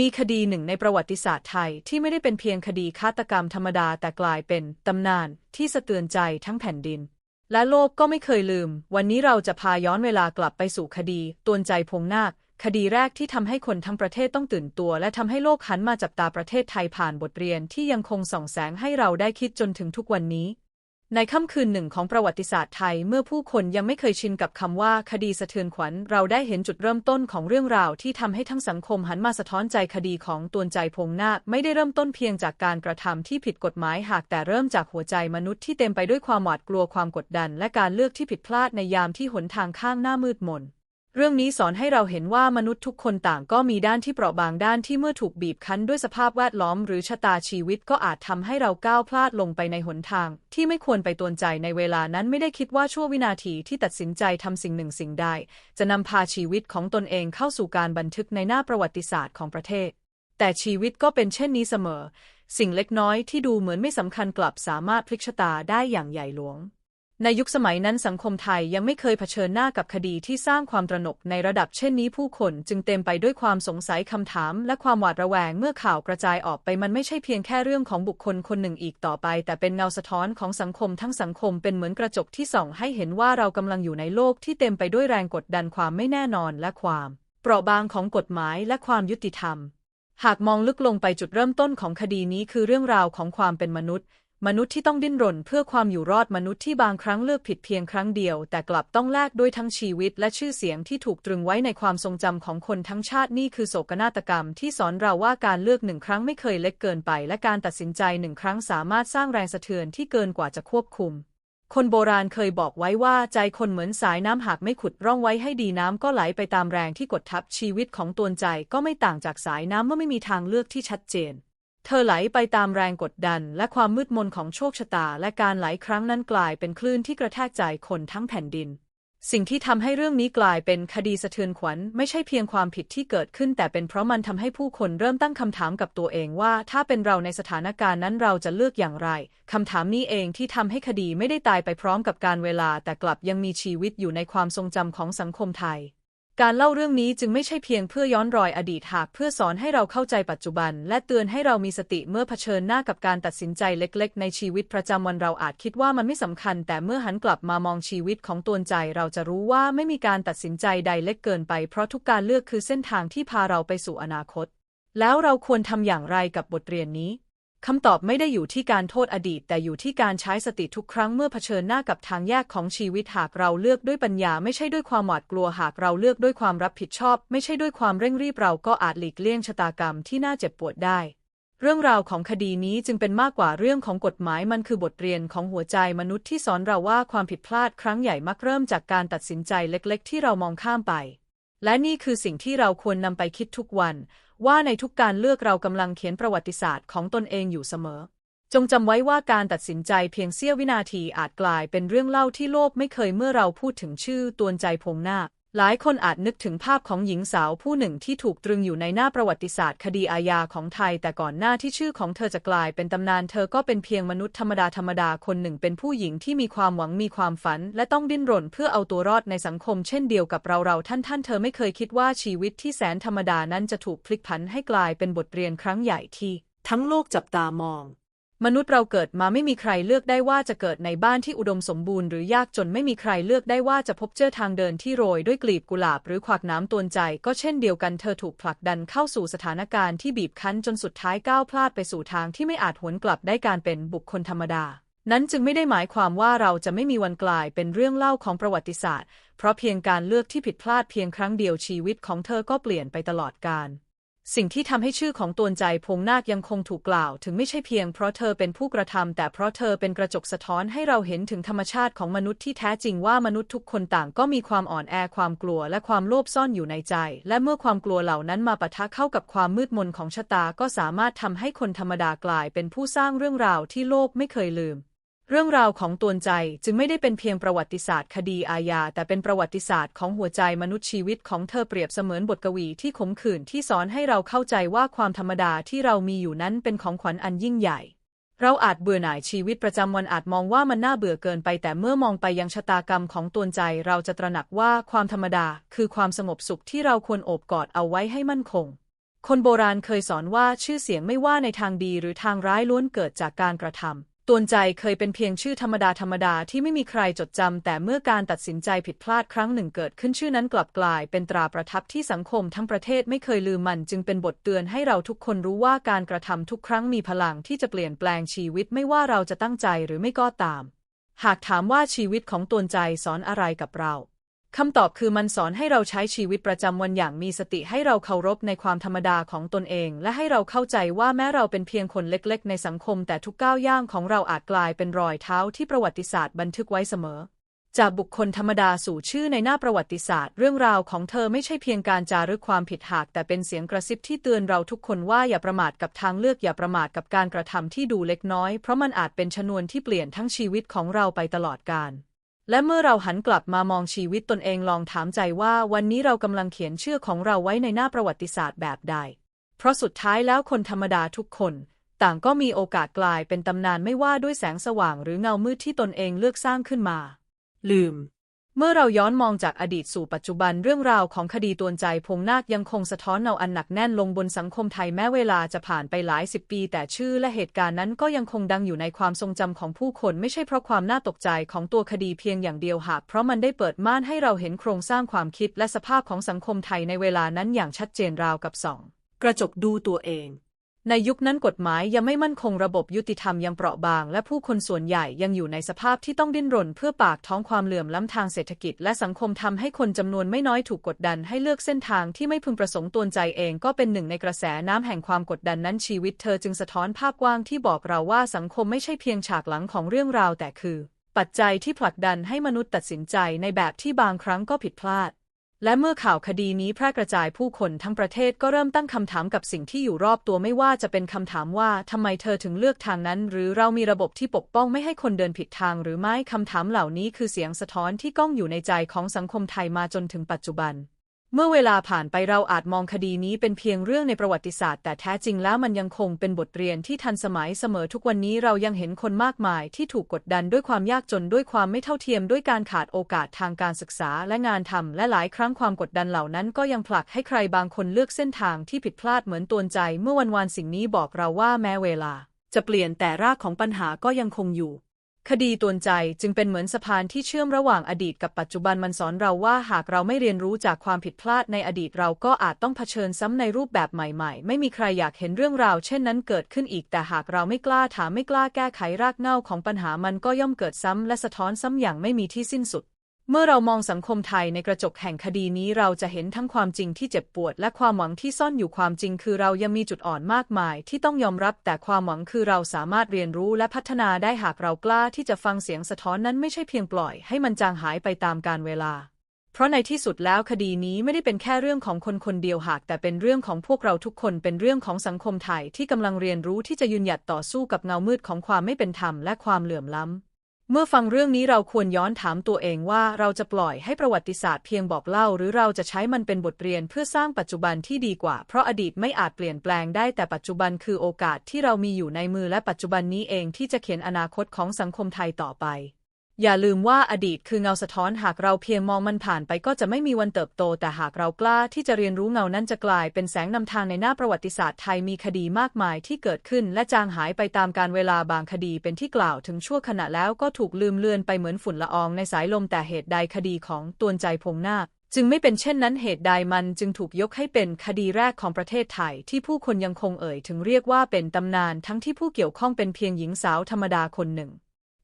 มีคดีหนึ่งในประวัติศาสตร์ไทยที่ไม่ได้เป็นเพียงคดีฆาตกรรมธรรมดาแต่กลายเป็นตำนานที่สะเทือนใจทั้งแผ่นดิน และโลกก็ไม่เคยลืม วันนี้เราจะพาย้อนเวลากลับไปสู่คดีตวนใจพงนาค คดีแรกที่ทำให้คนทั้งประเทศต้องตื่นตัว และทำให้โลกหันมาจับตาประเทศไทยผ่านบทเรียนที่ยังคงส่องแสงให้เราได้คิดจนถึงทุกวันนี้ ในค่ำคืนหนึ่งของประวัติศาสตร์ไทยเมื่อผู้คนยังไม่เคยชินกับคำว่าคดีสะเทือนขวัญ เราได้เห็นจุดเริ่มต้นของเรื่องราวที่ทำให้ทั้งสังคมหันมาสะท้อนใจคดีของตวนใจพงนาคไม่ได้เริ่มต้นเพียงจากการกระทำที่ผิดกฎหมายหากแต่เริ่มจากหัวใจมนุษย์ที่เต็มไปด้วยความหวาดกลัวความกดดัน และการเลือกที่ผิดพลาดในยามที่หนทางข้างหน้ามืดมน เรื่องนี้สอนให้เราเห็นว่ามนุษย์ทุกคนต่างก็มีด้านที่เปราะบางด้านที่เมื่อถูกบีบคั้นด้วยสภาพแวดล้อมหรือชะตาชีวิตก็อาจทำให้เราก้าวพลาดลงไปในหนทาง ที่ไม่ควรไปตวนใจในเวลานั้นไม่ได้คิดว่าชั่ววินาทีที่ตัดสินใจทำสิ่งหนึ่งสิ่งใด จะนำพาชีวิตของตนเองเข้าสู่การบันทึกในหน้าประวัติศาสตร์ของประเทศ แต่ชีวิตก็เป็นเช่นนี้เสมอ สิ่งเล็กน้อยที่ดูเหมือนไม่สำคัญกลับสามารถพลิกชะตาได้อย่างใหญ่หลวง ในยุคสมัยนั้นสังคมไทยยังไม่เคยเผชิญหน้ากับคดีที่สร้างความตระหนกในระดับเช่นนี้ผู้คนจึงเต็มไปด้วยความสงสัยคำถาม และความหวาดระแวงเมื่อข่าวกระจายออกไปมันไม่ใช่เพียงแค่เรื่องของบุคคลคนหนึ่งอีกต่อไป แต่เป็นเงาสะท้อนของสังคมทั้งสังคมเป็นเหมือนกระจกที่ส่องให้เห็นว่าเรากำลังอยู่ในโลกที่เต็มไปด้วยแรงกดดันความไม่แน่นอนและความเปราะบางของกฎหมายและความยุติธรรมหากมองลึกลงไปจุดเริ่มต้นของคดีนี้คือเรื่องราวของความเป็นมนุษย์ มนุษย์ที่ต้องดิ้นรนเพื่อความอยู่รอดมนุษย์ที่บางครั้งเลือกผิดเพียงครั้งเดียว แต่กลับต้องแลกด้วยทั้งชีวิตและชื่อเสียงที่ถูกตรึงไว้ในความทรงจำของคนทั้งชาตินี่คือโศกนาฏกรรมที่สอนเราว่าการเลือกหนึ่งครั้งไม่เคยเล็กเกินไป และการตัดสินใจหนึ่งครั้งสามารถสร้างแรงสะเทือนที่เกินกว่าจะควบคุม คนโบราณเคยบอกไว้ว่าใจคนเหมือนสายน้ำหากไม่ขุดร่องไว้ให้ดีน้ำก็ไหลไปตามแรงที่กดทับชีวิตของตวนใจก็ไม่ต่างจากสายน้ำเมื่อไม่มีทางเลือกที่ชัดเจน เธอไหลไปตามแรงกดดันและความมืดมนของโชคชะตา และการไหลครั้งนั้นกลายเป็นคลื่นที่กระแทกใจคนทั้งแผ่นดิน สิ่งที่ทำให้เรื่องนี้กลายเป็นคดีสะเทือนขวัญ ไม่ใช่เพียงความผิดที่เกิดขึ้น แต่เป็นเพราะมันทำให้ผู้คนเริ่มตั้งคำถามกับตัวเองว่า ถ้าเป็นเราในสถานการณ์นั้นเราจะเลือกอย่างไรคำถามนี้เองที่ทำให้คดีไม่ได้ตายไปพร้อมกับการเวลา แต่กลับยังมีชีวิตอยู่ในความทรงจำของสังคมไทย การเล่าเรื่องนี้จึงไม่ใช่เพียงเพื่อย้อนรอยอดีตหากเพื่อสอนให้เราเข้าใจปัจจุบัน และเตือนให้เรามีสติเมื่อเผชิญหน้ากับการตัดสินใจเล็กๆ ในชีวิตประจำวันเราอาจคิดว่ามันไม่สำคัญ แต่เมื่อหันกลับมามองชีวิตของตัวใจเราจะรู้ว่าไม่มีการตัดสินใจใดเล็กเกินไปเพราะทุกการเลือกคือเส้นทางที่พาเราไปสู่อนาคต แล้วเราควรทำอย่างไรกับบทเรียนนี้ คำตอบไม่ได้อยู่ที่การโทษอดีต แต่อยู่ที่การใช้สติทุกครั้งเมื่อเผชิญหน้ากับทางแยกของชีวิตหากเราเลือกด้วยปัญญา ไม่ใช่ด้วยความหวาดกลัวหากเราเลือกด้วยความรับผิดชอบ ไม่ใช่ด้วยความเร่งรีบเราก็อาจหลีกเลี่ยงชะตากรรมที่น่าเจ็บปวดได้ เรื่องราวของคดีนี้จึงเป็นมากกว่าเรื่องของกฎหมายมันคือบทเรียนของหัวใจมนุษย์ที่สอนเราว่าความผิดพลาดครั้งใหญ่มักเริ่มจากการตัดสินใจเล็ก ๆ ที่เรามองข้ามไปและนี่คือสิ่งที่เราควรนำไปคิดทุกวัน ว่าในทุกการเลือกเรากำลังเขียนประวัติศาสตร์ของตนเองอยู่เสมอ จงจำไว้ว่าการตัดสินใจเพียงเสี้ยววินาทีอาจกลายเป็นเรื่องเล่าที่โลกไม่เคยเมื่อเราพูดถึงชื่อตวนใจพงนาค หลายคนอาจนึกถึงภาพของหญิงสาวผู้หนึ่งที่ถูกตรึงอยู่ในหน้าประวัติศาสตร์คดีอาญาของไทย แต่ก่อนหน้าที่ชื่อของเธอจะกลายเป็นตำนานเธอก็เป็นเพียงมนุษย์ธรรมดาธรรมดาคนหนึ่งเป็นผู้หญิงที่มีความหวังมีความฝัน และต้องดิ้นรนเพื่อเอาตัวรอดในสังคมเช่นเดียวกับเราเราท่านท่านเธอไม่เคยคิดว่าชีวิตที่แสนธรรมดานั้นจะถูกพลิกผันให้กลายเป็นบทเรียนครั้งใหญ่ที่ ทั้งโลกจับตามอง มนุษย์เราเกิดมาไม่มีใครเลือกได้ว่าจะเกิดในบ้านที่อุดมสมบูรณ์หรือยากจนไม่มีใครเลือกได้ว่าจะพบเจอทางเดินที่โรยด้วยกลีบกุหลาบหรือขวากน้ำตวนใจ ก็เช่นเดียวกันเธอถูกผลักดันเข้าสู่สถานการณ์ที่บีบคั้นจนสุดท้ายก้าวพลาดไปสู่ทางที่ไม่อาจหวนกลับได้การเป็นบุคคลธรรมดา นั้นจึงไม่ได้หมายความว่าเราจะไม่มีวันกลายเป็นเรื่องเล่าของประวัติศาสตร์ เพราะเพียงการเลือกที่ผิดพลาดเพียงครั้งเดียวชีวิตของเธอก็เปลี่ยนไปตลอดกาล สิ่งที่ทำให้ชื่อของตวนใจพงนาคยังคงถูกกล่าว ถึงไม่ใช่เพียงเพราะเธอเป็นผู้กระทำแต่เพราะเธอเป็นกระจกสะท้อนให้เราเห็นถึงธรรมชาติของมนุษย์ที่แท้จริงว่ามนุษย์ทุกคนต่างก็มีความอ่อนแอความกลัวและความโลภซ่อนอยู่ในใจ และเมื่อความกลัวเหล่านั้นมาปะทะเข้ากับความมืดมนของชะตาก็สามารถทำให้คนธรรมดากลายเป็นผู้สร้างเรื่องราวที่โลกไม่เคยลืม เรื่องราวของตวนใจจึงไม่ได้เป็นเพียงประวัติศาสตร์คดีอาญาแต่เป็นประวัติศาสตร์ของหัวใจมนุษย์ชีวิตของเธอเปรียบเสมือนบทกวีที่ขมขื่นที่สอนให้เราเข้าใจว่าความธรรมดาที่เรามีอยู่นั้นเป็นของขวัญอันยิ่งใหญ่ เราอาจเบื่อหน่ายชีวิตประจำวันอาจมองว่ามันน่าเบื่อเกินไป แต่เมื่อมองไปยังชะตากรรมของตวนใจเราจะตระหนักว่าความธรรมดา คือความสงบสุขที่เราควรโอบกอดเอาไว้ให้มั่นคงคนโบราณเคยสอนว่าชื่อเสียงไม่ว่าในทางดีหรือทางร้ายล้วนเกิดจากการกระทำ ตวนใจเคยเป็นเพียงชื่อธรรมดาธรรมดาที่ไม่มีใครจดจำ แต่เมื่อการตัดสินใจผิดพลาดครั้งหนึ่งเกิดขึ้นชื่อนั้นกลับกลาย เป็นตราประทับที่สังคมทั้งประเทศไม่เคยลืมมัน จึงเป็นบทเตือนให้เราทุกคนรู้ว่าการกระทำทุกครั้งมีพลังที่จะเปลี่ยนแปลงชีวิตไม่ว่าเราจะตั้งใจหรือไม่ก็ตาม หากถามว่าชีวิตของตวนใจสอนอะไรกับเรา คำตอบคือมันสอนให้เราใช้ชีวิตประจำวันอย่างมีสติให้เราเคารพในความธรรมดาของตนเอง และให้เราเข้าใจว่าแม้เราเป็นเพียงคนเล็ก ๆ ในสังคม แต่ทุกก้าวย่างของเราอาจกลายเป็นรอยเท้าที่ประวัติศาสตร์บันทึกไว้เสมอ จากบุคคลธรรมดาสู่ชื่อในหน้าประวัติศาสตร์ เรื่องราวของเธอไม่ใช่เพียงการจารึกความผิดหาก แต่เป็นเสียงกระซิบที่เตือนเราทุกคนว่าอย่าประมาทกับทางเลือกอย่าประมาทกับการกระทำที่ดูเล็กน้อย เพราะมันอาจเป็นชนวนที่เปลี่ยนทั้งชีวิตของเราไปตลอดกาล และเมื่อเราหันกลับมามองชีวิตตนเองลองถามใจว่าวันนี้เรากำลังเขียนชื่อของเราไว้ในหน้าประวัติศาสตร์แบบใด เพราะสุดท้ายแล้วคนธรรมดาทุกคน ต่างก็มีโอกาสกลายเป็นตำนานไม่ว่าด้วยแสงสว่างหรือเงามืดที่ตนเองเลือกสร้างขึ้นมา ลืม เมื่อเราย้อนมองจากอดีตสู่ปัจจุบันเรื่องราวของคดีตวนใจพงนาคยังคงสะท้อนเงาอันหนักแน่นลงบนสังคมไทยแม้เวลาจะผ่านไปหลายสิบปี แต่ชื่อและเหตุการณ์นั้นก็ยังคงดังอยู่ในความทรงจำของผู้คนไม่ใช่เพราะความน่าตกใจของตัวคดีเพียงอย่างเดียวหากเพราะมันได้เปิดม่านให้เราเห็นโครงสร้างความคิดและสภาพของสังคมไทยในเวลานั้นอย่างชัดเจนราวกับส่อง กระจกดูตัวเอง ในยุคนั้นกฎหมายยังไม่มั่นคงระบบยุติธรรมยังเปราะบาง และผู้คนส่วนใหญ่ยังอยู่ในสภาพที่ต้องดิ้นรน เพื่อปากท้องความเหลื่อมล้ำทางเศรษฐกิจ และสังคมทำให้คนจำนวนไม่น้อยถูกกดดันให้เลือกเส้นทางที่ไม่พึงประสงค์ตนใจเองก็เป็นหนึ่งในกระแสน้ำแห่งความกดดันนั้นชีวิตเธอจึงสะท้อนภาพกว้างที่บอกเราว่าสังคมไม่ใช่เพียงฉากหลังของเรื่องราวแต่คือ ปัจจัยที่ผลักดันให้มนุษย์ตัดสินใจในแบบที่บางครั้งก็ผิดพลาด และเมื่อข่าวคดีนี้แพร่กระจายผู้คนทั้งประเทศก็เริ่มตั้งคำถามกับสิ่งที่อยู่รอบตัวไม่ว่าจะเป็นคำถามว่าทำไมเธอถึงเลือกทางนั้น หรือเรามีระบบที่ปกป้องไม่ให้คนเดินผิดทางหรือไม่คำถามเหล่านี้คือเสียงสะท้อนที่ก้องอยู่ในใจของสังคมไทยมาจนถึงปัจจุบัน เมื่อเวลาผ่านไปเราอาจมองคดีนี้เป็นเพียงเรื่องในประวัติศาสตร์ แต่แท้จริงแล้วมันยังคงเป็นบทเรียนที่ทันสมัยเสมอทุกวันนี้เรายังเห็นคนมากมายที่ถูกกดดันด้วยความยากจนด้วยความไม่เท่าเทียมด้วยการขาดโอกาสทางการศึกษาและงานทำและหลายครั้งความกดดันเหล่านั้นก็ยังผลักให้ใครบางคนเลือกเส้นทางที่ผิดพลาดเหมือนตัวใจ เมื่อวันวานสิ่งนี้บอกเราว่าแม้เวลา จะเปลี่ยนแต่รากของปัญหาก็ยังคงอยู่ คดีตวนใจจึงเป็นเหมือนสะพานที่เชื่อมระหว่างอดีตกับปัจจุบันมันสอนเราว่าหากเราไม่เรียนรู้จากความผิดพลาดในอดีตเราก็อาจต้องเผชิญซ้ำในรูปแบบใหม่ๆ ไม่มีใครอยากเห็นเรื่องราวเช่นนั้นเกิดขึ้นอีกแต่หากเราไม่กล้าถามไม่กล้าแก้ไขรากเหง้าของปัญหามันก็ย่อมเกิดซ้ำและสะท้อนซ้ำอย่างไม่มีที่สิ้นสุด เมื่อเรามองสังคมไทยในกระจกแห่งคดีนี้เราจะเห็นทั้งความจริงที่เจ็บปวด และความหวังที่ซ่อนอยู่ความจริงคือเรายังมีจุดอ่อนมากมาย ที่ต้องยอมรับแต่ความหวังคือเราสามารถเรียนรู้และพัฒนาได้หากเรากล้าที่จะฟังเสียงสะท้อนนั้นไม่ใช่เพียงปล่อยให้มันจางหายไปตามกาลเวลา เพราะในที่สุดแล้วคดีนี้ไม่ได้เป็นแค่เรื่องของคนคนเดียวหาก แต่เป็นเรื่องของพวกเราทุกคนเป็นเรื่องของสังคมไทยที่กำลังเรียนรู้ที่จะยืนหยัดต่อสู้กับเงามืดของความไม่เป็นธรรมและความเหลื่อมล้ำ เมื่อฟังเรื่องนี้เราควรย้อนถามตัวเองว่าเราจะปล่อยให้ประวัติศาสตร์เพียงบอกเล่า หรือเราจะใช้มันเป็นบทเรียนเพื่อสร้างปัจจุบันที่ดีกว่า เพราะอดีตไม่อาจเปลี่ยนแปลงได้แต่ปัจจุบันคือโอกาสที่เรามีอยู่ในมือและปัจจุบันนี้เองที่จะเขียนอนาคตของสังคมไทยต่อไป อย่าลืมว่าอดีตคือเงาสะท้อนหากเราเพียงมองมันผ่านไปก็จะไม่มีวันเติบโต แต่หากเรากล้าที่จะเรียนรู้เงานั้นจะกลายเป็นแสงนำทางในหน้าประวัติศาสตร์ไทยมีคดีมากมายที่เกิดขึ้น และจางหายไปตามการเวลาบางคดีเป็นที่กล่าวถึงชั่วขณะแล้วก็ถูกลืมเลือนไปเหมือนฝุ่นละอองในสายลมแต่เหตุใดคดีของตวนใจพงนาคจึงไม่เป็นเช่นนั้นเหตุใดมันจึงถูกยกให้เป็นคดีแรกของประเทศไทย ที่ผู้คนยังคงเอ่ยถึงเรียกว่าเป็นตำนานทั้งที่ผู้เกี่ยวข้องเป็นเพียงหญิงสาวธรรมดาคนหนึ่ง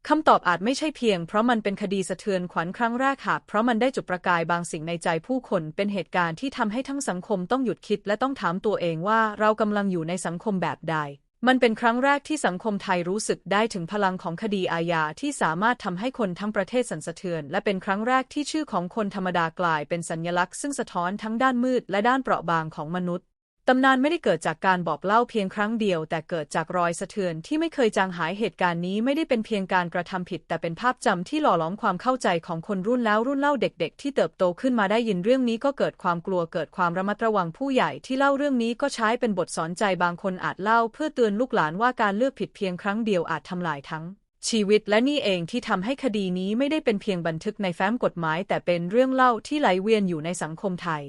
คำตอบอาจไม่ใช่เพียงเพราะมันเป็นคดีสะเทือนขวัญครั้งแรกหากเพราะมันได้จุดประกายบางสิ่งในใจผู้คนเป็นเหตุการณ์ที่ทำให้ทั้งสังคมต้องหยุดคิดและต้องถามตัวเองว่าเรากำลังอยู่ในสังคมแบบใด มันเป็นครั้งแรกที่สังคมไทยรู้สึกได้ถึงพลังของคดีอาญาที่สามารถทำให้คนทั้งประเทศสั่นสะเทือน และเป็นครั้งแรกที่ชื่อของคนธรรมดากลายเป็นสัญลักษณ์ซึ่งสะท้อนทั้งด้านมืดและด้านเปราะบางของมนุษย์ ตำนานไม่ได้เกิดจากการบอกเล่าเพียงครั้งเดียว แต่เกิดจากรอยสะเทือนที่ไม่เคยจางหายเหตุการณ์นี้ไม่ได้เป็นเพียงการกระทำผิด แต่เป็นภาพจำที่หล่อหลอมความเข้าใจของคนรุ่นแล้วรุ่นเล่าเด็ก ๆ ที่เติบโตขึ้นมาได้ยินเรื่องนี้ก็เกิดความกลัวเกิดความระมัดระวังผู้ใหญ่ที่เล่าเรื่องนี้ก็ใช้เป็นบทสอนใจบางคนอาจเล่า เพื่อเตือนลูกหลานว่าการเลือกผิดเพียงครั้งเดียวอาจทำลายทั้งชีวิตและนี่เองที่ทำให้คดีนี้ไม่ได้เป็นเพียงบันทึกในแฟ้มกฎหมาย แต่เป็นเรื่องเล่าที่ไหลเวียนอยู่ในสังคมไทย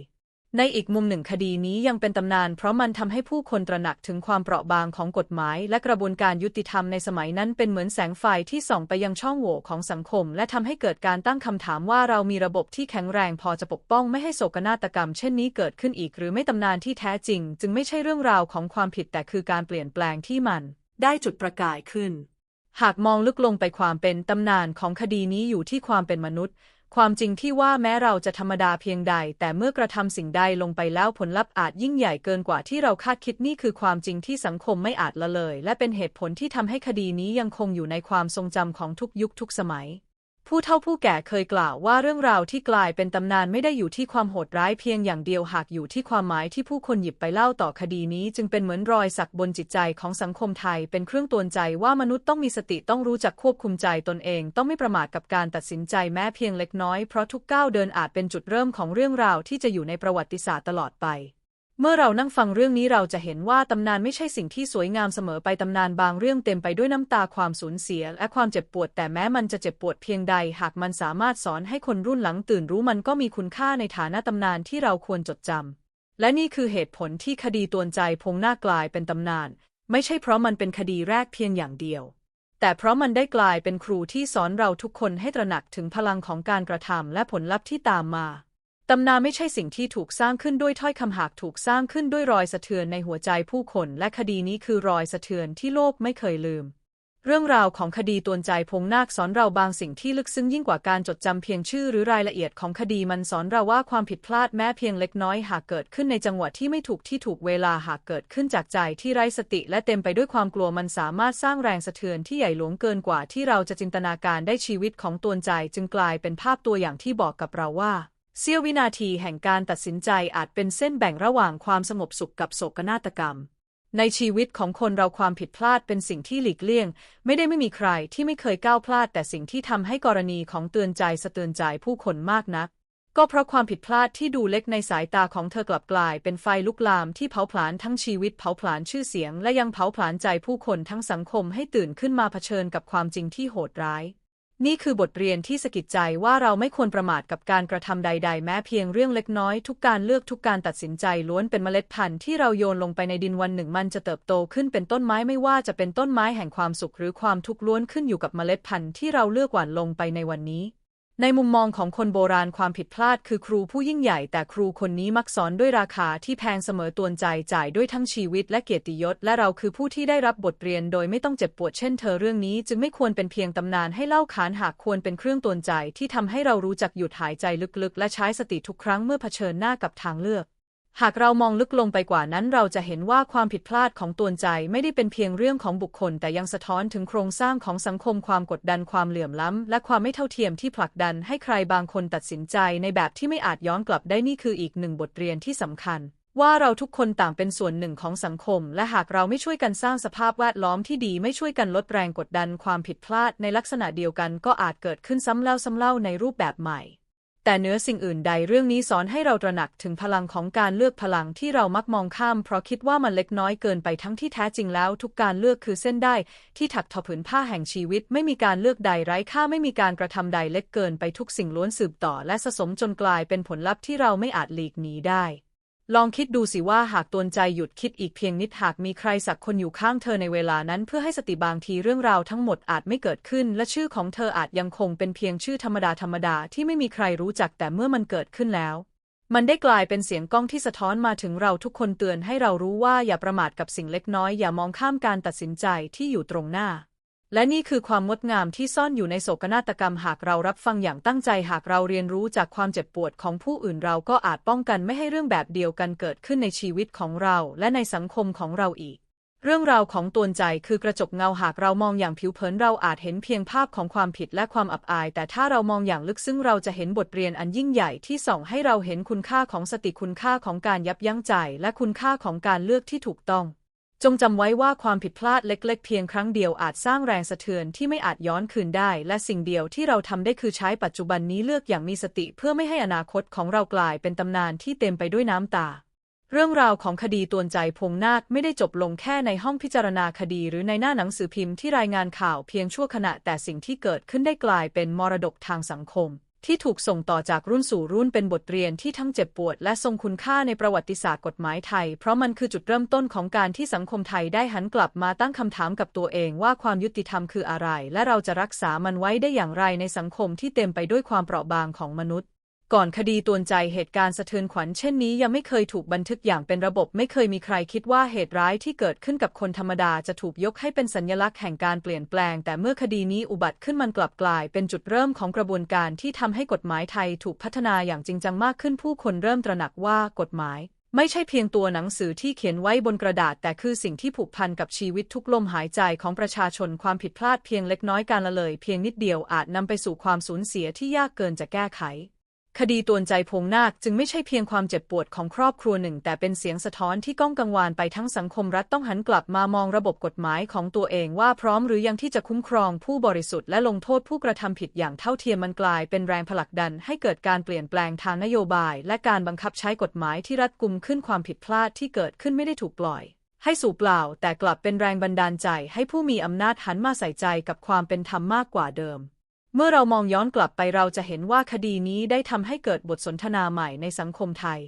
ในอีกมุมหนึ่งคดีนี้ยังเป็นตำนานเพราะมันทำให้ผู้คนตระหนักถึงความเปราะบางของกฎหมาย และกระบวนการยุติธรรมในสมัยนั้นเป็นเหมือนแสงไฟที่ส่องไปยังช่องโหว่ของสังคม และทำให้เกิดการตั้งคำถามว่าเรามีระบบที่แข็งแรงพอจะปกป้องไม่ให้โศกนาฏกรรม เช่นนี้เกิดขึ้นอีกหรือไม่ตำนานที่แท้จริง จึงไม่ใช่เรื่องราวของความผิดแต่คือการเปลี่ยนแปลงที่มัน ได้จุดประกายขึ้น หากมองลึกลงไปความเป็นตำนานของคดีนี้อยู่ที่ความเป็นมนุษย์ ความจริงที่ว่าแม้เราจะธรรมดาเพียงใด แต่เมื่อกระทำสิ่งใดลงไปแล้วผลลัพธ์อาจยิ่งใหญ่เกินกว่าที่เราคาดคิดนี่คือความจริงที่สังคมไม่อาจละเลย และเป็นเหตุผลที่ทำให้คดีนี้ยังคงอยู่ในความทรงจำของทุกยุคทุกสมัย ผู้เฒ่าผู้แก่เคยกล่าวว่าเรื่องราวที่กลายเป็นตำนานไม่ได้อยู่ที่ความโหดร้ายเพียงอย่างเดียวหากอยู่ที่ความหมายที่ผู้คนหยิบไปเล่าต่อคดีนี้ จึงเป็นเหมือนรอยสักบนจิตใจของสังคมไทย เป็นเครื่องตือนใจว่ามนุษย์ต้องมีสติต้องรู้จักควบคุมใจตนเอง ต้องไม่ประมาทกับการตัดสินใจแม้เพียงเล็กน้อยเพราะทุกก้าวเดินอาจเป็นจุดเริ่มของเรื่องราวที่จะอยู่ในประวัติศาสตร์ตลอดไป เมื่อเรานั่งฟังเรื่องนี้เราจะเห็นว่าตำนานไม่ใช่สิ่งที่สวยงามเสมอไปตำนานบางเรื่องเต็มไปด้วยน้ำตาความสูญเสีย และความเจ็บปวด แต่แม้มันจะเจ็บปวดเพียงใด หากมันสามารถสอนให้คนรุ่นหลังตื่นรู้มันก็มีคุณค่าในฐานะตำนานที่เราควรจดจำและนี่คือเหตุผลที่คดีตวนใจพงหน้ากลายเป็นตำนาน ไม่ใช่เพราะมันเป็นคดีแรกเพียงอย่างเดียว แต่เพราะมันได้กลายเป็นครูที่สอนเราทุกคนให้ตระหนักถึงพลังของการกระทำและผลลัพธ์ที่ตามมา ตำนานไม่ใช่สิ่งที่ถูกสร้างขึ้นด้วยถ้อยคำหากถูกสร้างขึ้นด้วยรอยสะเทือนในหัวใจผู้คน และคดีนี้คือรอยสะเทือนที่โลกไม่เคยลืม เรื่องราวของคดีตวนใจพงนาคสอนเราบางสิ่งที่ลึกซึ้งยิ่งกว่าการจดจำเพียงชื่อหรือรายละเอียดของคดีมันสอนเราว่าความผิดพลาดแม้เพียงเล็กน้อยหากเกิดขึ้นในจังหวะที่ไม่ถูกที่ถูกเวลาหากเกิดขึ้นจากใจที่ไร้สติและเต็มไปด้วยความกลัวมันสามารถสร้างแรงสะเทือนที่ใหญ่หลวงเกินกว่าที่เราจะจินตนาการได้ชีวิตของตวนใจจึงกลายเป็นภาพตัวอย่างที่บอกกับเราว่า เสี้ยววินาทีแห่งการตัดสินใจอาจเป็นเส้นแบ่งระหว่างความสงบสุขกับโศกนาฏกรรม ในชีวิตของคนเราความผิดพลาดเป็นสิ่งที่หลีกเลี่ยง ไม่ได้ไม่มีใครที่ไม่เคยก้าวพลาด แต่สิ่งที่ทำให้กรณีของเตือนใจสะเตือนใจผู้คนมากนัก ก็เพราะความผิดพลาดที่ดูเล็กในสายตาของเธอกลับกลาย เป็นไฟลุกลามที่เผาผลาญทั้งชีวิตเผาผลาญชื่อเสียง และยังเผาผลาญใจผู้คนทั้งสังคมให้ตื่นขึ้นมาเผชิญกับความจริงที่โหดร้าย นี่คือบทเรียนที่สะกิดใจว่าเราไม่ควรประมาทกับการกระทำใด ๆ แม้เพียงเรื่องเล็กน้อย ทุกการเลือกทุกการตัดสินใจล้วนเป็นเมล็ดพันธุ์ที่เราโยนลงไปในดินวันหนึ่งมันจะเติบโตขึ้นเป็นต้นไม้ไม่ว่าจะเป็นต้นไม้แห่งความสุขหรือความทุกข์ล้วนขึ้นอยู่กับเมล็ดพันธุ์ที่เราเลือกหว่านลงไปในวันนี้ ในมุมมองของคนโบราณความผิดพลาดคือครูผู้ยิ่งใหญ่แต่ครูคนนี้มักสอนด้วยราคาที่แพงเสมอตวนใจจ่ายด้วยทั้งชีวิตและเกียรติยศ และเราคือผู้ที่ได้รับบทเรียนโดยไม่ต้องเจ็บปวดเช่นเธอเรื่องนี้ จึงไม่ควรเป็นเพียงตำนานให้เล่าขานหากควรเป็นเครื่องตวนใจที่ทำให้เรารู้จักหยุดหายใจลึกๆ และใช้สติทุกครั้งเมื่อเผชิญหน้ากับทางเลือก หากเรามองลึกลงไปกว่านั้นเราจะเห็นว่าความผิดพลาดของตัวใจไม่ได้เป็นเพียงเรื่องของบุคคล แต่ยังสะท้อนถึงโครงสร้างของสังคมความกดดันความเหลื่อมล้ำ และความไม่เท่าเทียมที่ผลักดันให้ใครบางคนตัดสินใจในแบบที่ไม่อาจย้อนกลับได้นี่คืออีกหนึ่งบทเรียนที่สำคัญ ว่าเราทุกคนต่างเป็นส่วนหนึ่งของสังคม และหากเราไม่ช่วยกันสร้างสภาพแวดล้อมที่ดีไม่ช่วยกันลดแรงกดดันความผิดพลาดในลักษณะเดียวกันก็อาจเกิดขึ้นซ้ำแล้วซ้ำเล่าในรูปแบบใหม่ แต่เนื้อสิ่งอื่นใดเรื่องนี้สอนให้เราตระหนักถึงพลังของการเลือกพลังที่เรามักมองข้าม เพราะคิดว่ามันเล็กน้อยเกินไปทั้งที่แท้จริงแล้ว ทุกการเลือกคือเส้นได้ ที่ถักทอผืนผ้าแห่งชีวิต ไม่มีการเลือกใดไร้ค่าไม่มีการกระทำใดเล็กเกินไปทุกสิ่งล้วนสืบต่อ และสะสมจนกลายเป็นผลลัพธ์ที่เราไม่อาจหลีกหนีได้ ลองคิดดูสิว่าหากตนใจหยุดคิดอีกเพียงนิดหากมีใครสักคนอยู่ข้างเธอในเวลานั้นเพื่อให้สติบางทีเรื่องราวทั้งหมดอาจไม่เกิดขึ้น และชื่อของเธออาจยังคงเป็นเพียงชื่อธรรมดาธรรมดาที่ไม่มีใครรู้จักแต่เมื่อมันเกิดขึ้นแล้ว มันได้กลายเป็นเสียงก้องที่สะท้อนมาถึงเราทุกคนเตือนให้เรารู้ว่าอย่าประมาทกับสิ่งเล็กน้อยอย่ามองข้ามการตัดสินใจที่อยู่ตรงหน้า และนี่คือความงดงามที่ซ่อนอยู่ในโศกนาฏกรรมหากเรารับฟังอย่างตั้งใจหากเราเรียนรู้จากความเจ็บปวดของผู้อื่นเราก็อาจป้องกันไม่ให้เรื่องแบบเดียวกันเกิดขึ้นในชีวิตของเราและในสังคมของเราอีก เรื่องราวของตนใจคือกระจกเงาหากเรามองอย่างผิวเผินเราอาจเห็นเพียงภาพของความผิดและความอับอาย แต่ถ้าเรามองอย่างลึกซึ้งเราจะเห็นบทเรียนอันยิ่งใหญ่ที่ส่องให้เราเห็นคุณค่าของสติคุณค่าของการยับยั้งใจ และคุณค่าของการเลือกที่ถูกต้อง จงจำไว้ว่าความผิดพลาดเล็กๆ เพียงครั้งเดียวอาจสร้างแรงสะเทือนที่ไม่อาจย้อนคืนได้ และสิ่งเดียวที่เราทำได้คือใช้ปัจจุบันนี้เลือกอย่างมีสติเพื่อไม่ให้อนาคตของเรากลายเป็นตำนานที่เต็มไปด้วยน้ำตา เรื่องราวของคดีตวนใจพงนาคไม่ได้จบลงแค่ในห้องพิจารณาคดีหรือในหน้าหนังสือพิมพ์ที่รายงานข่าวเพียงชั่วขณะแต่สิ่งที่เกิดขึ้นได้กลายเป็นมรดกทางสังคม ที่ถูกส่งต่อจากรุ่นสู่รุ่นเป็นบทเรียนที่ทั้งเจ็บปวด และทรงคุณค่าในประวัติศาสตร์กฎหมายไทย เพราะมันคือจุดเริ่มต้นของการที่สังคมไทยได้หันกลับมาตั้งคำถามกับตัวเองว่าความยุติธรรมคืออะไร และเราจะรักษามันไว้ได้อย่างไรในสังคมที่เต็มไปด้วยความเปราะบางของมนุษย์ ก่อนคดีตวนใจเหตุการณ์สะเทือนขวัญเช่นนี้ยังไม่เคยถูกบันทึกอย่างเป็นระบบไม่เคยมีใครคิดว่าเหตุร้ายที่เกิดขึ้นกับคนธรรมดาจะถูกยกให้เป็นสัญลักษณ์แห่งการเปลี่ยนแปลง แต่เมื่อคดีนี้อุบัติขึ้นมันกลับกลาย เป็นจุดเริ่มของกระบวนการที่ทำให้กฎหมายไทยถูกพัฒนาอย่างจริงจังมากขึ้นผู้คนเริ่มตระหนักว่ากฎหมาย ไม่ใช่เพียงตัวหนังสือที่เขียนไว้บนกระดาษ แต่คือสิ่งที่ผูกพันกับชีวิตทุกลมหายใจของประชาชนความผิดพลาดเพียงเล็กน้อยการละเลย เพียงนิดเดียวอาจนำไปสู่ความสูญเสียที่ยากเกินจะแก้ไข คดีตวนใจพงนาคจึงไม่ใช่เพียงความเจ็บปวดของครอบครัวหนึ่ง แต่เป็นเสียงสะท้อนที่ก้องกังวานไปทั้งสังคมรัฐต้องหันกลับมามองระบบกฎหมายของตัวเองว่าพร้อมหรือยังที่จะคุ้มครองผู้บริสุทธิ์และลงโทษผู้กระทำผิดอย่างเท่าเทียมมันกลายเป็นแรงผลักดันให้เกิดการเปลี่ยนแปลงทางนโยบาย และการบังคับใช้กฎหมายที่รัดกุมขึ้นความผิดพลาดที่เกิดขึ้นไม่ได้ถูกปล่อย ให้สู่เปล่า แต่กลับเป็นแรงบันดาลใจให้ผู้มีอำนาจหันมาใส่ใจกับความเป็นธรรมมากกว่าเดิม เมื่อเรามองย้อนกลับไปเราจะเห็นว่าคดีนี้ได้ทำให้เกิดบทสนทนาใหม่ในสังคมไทย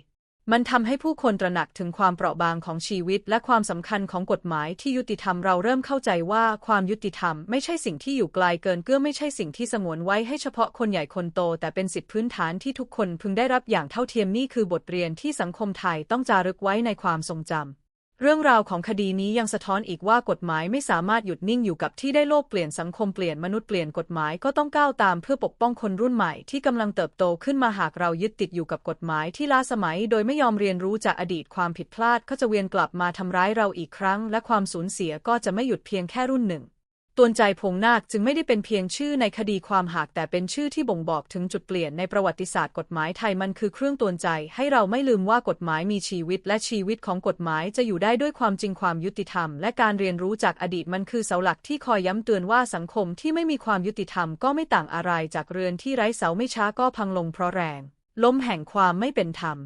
มันทำให้ผู้คนตระหนักถึงความเปราะบางของชีวิต และความสำคัญของกฎหมายที่ยุติธรรมเราเริ่มเข้าใจว่าความยุติธรรมไม่ใช่สิ่งที่อยู่ไกลเกินเกื้อไม่ใช่สิ่งที่สงวนไว้ให้เฉพาะคนใหญ่คนโต แต่เป็นสิทธิพื้นฐานที่ทุกคนพึงได้รับอย่างเท่าเทียมนี่คือบทเรียนที่สังคมไทยต้องจารึกไว้ในความทรงจำ เรื่องราวของคดีนี้ยังสะท้อนอีกว่ากฎหมายไม่สามารถหยุดนิ่งอยู่กับที่ได้โลกเปลี่ยนสังคมเปลี่ยนมนุษย์เปลี่ยนกฎหมายก็ต้องก้าวตามเพื่อปกป้องคนรุ่นใหม่ที่กำลังเติบโตขึ้นมาหากเรายึดติดอยู่กับกฎหมายที่ล้าสมัย โดยไม่ยอมเรียนรู้จากอดีตความผิดพลาดก็จะเวียนกลับมาทำร้ายเราอีกครั้ง และความสูญเสียก็จะไม่หยุดเพียงแค่รุ่นหนึ่ง ตวนใจพงนาคจึงไม่ได้เป็นเพียงชื่อในคดีความหากแต่เป็นชื่อที่บ่งบอกถึงจุดเปลี่ยนในประวัติศาสตร์กฎหมายไทยมันคือเครื่องตวนใจ ให้เราไม่ลืมว่ากฎหมายมีชีวิต และชีวิตของกฎหมายจะอยู่ได้ด้วยความจริงความยุติธรรม และการเรียนรู้จากอดีตมันคือเสาหลักที่คอยย้ำเตือนว่าสังคมที่ไม่มีความยุติธรรมก็ไม่ต่างอะไรจากเรือนที่ไร้เสาไม่ช้าก็พังลงเพราะแรงล้มแห่งความไม่เป็นธรรม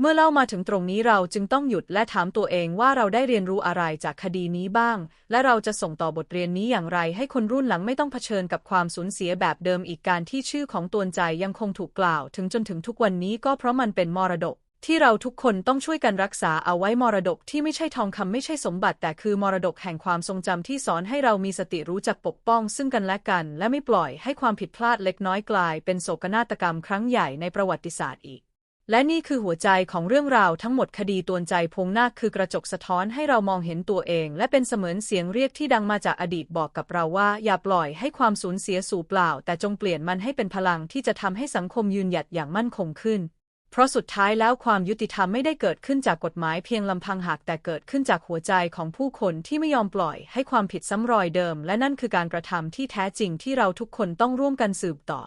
เมื่อเล่ามาถึงตรงนี้เราจึงต้องหยุดและถามตัวเองว่าเราได้เรียนรู้อะไรจากคดีนี้บ้าง และเราจะส่งต่อบทเรียนนี้อย่างไร ให้คนรุ่นหลังไม่ต้องเผชิญกับความสูญเสียแบบเดิมอีกการที่ชื่อของตวนใจยังคงถูกกล่าว ถึงจนถึงทุกวันนี้ก็เพราะมันเป็นมรดก ที่เราทุกคนต้องช่วยกันรักษาเอาไว้มรดกที่ไม่ใช่ทองคำไม่ใช่สมบัติ แต่คือมรดกแห่งความทรงจำที่สอนให้เรามีสติรู้จักปกป้อง ซึ่งกันและกัน และไม่ปล่อยให้ความผิดพลาดเล็กน้อยกลาย เป็นโศกนาฏกรรมครั้งใหญ่ในประวัติศาสตร์อีก และนี่คือหัวใจของเรื่องราวทั้งหมดคดีตวนใจพงนาคคือกระจกสะท้อนให้เรามองเห็นตัวเอง และเป็นเสมือนเสียงเรียกที่ดังมาจากอดีตบอกกับเราว่า อย่าปล่อยให้ความสูญเสียสู่เปล่า แต่จงเปลี่ยนมันให้เป็นพลังที่จะทำให้สังคมยืนหยัดอย่างมั่นคงขึ้น เพราะสุดท้ายแล้วความยุติธรรมไม่ได้เกิดขึ้นจากกฎหมายเพียงลำพังหากแต่เกิดขึ้นจากหัวใจของผู้คนที่ไม่ยอมปล่อยให้ความผิดซ้ำรอยเดิม และนั่นคือการกระทำที่แท้จริงที่เราทุกคนต้องร่วมกันสืบต่อ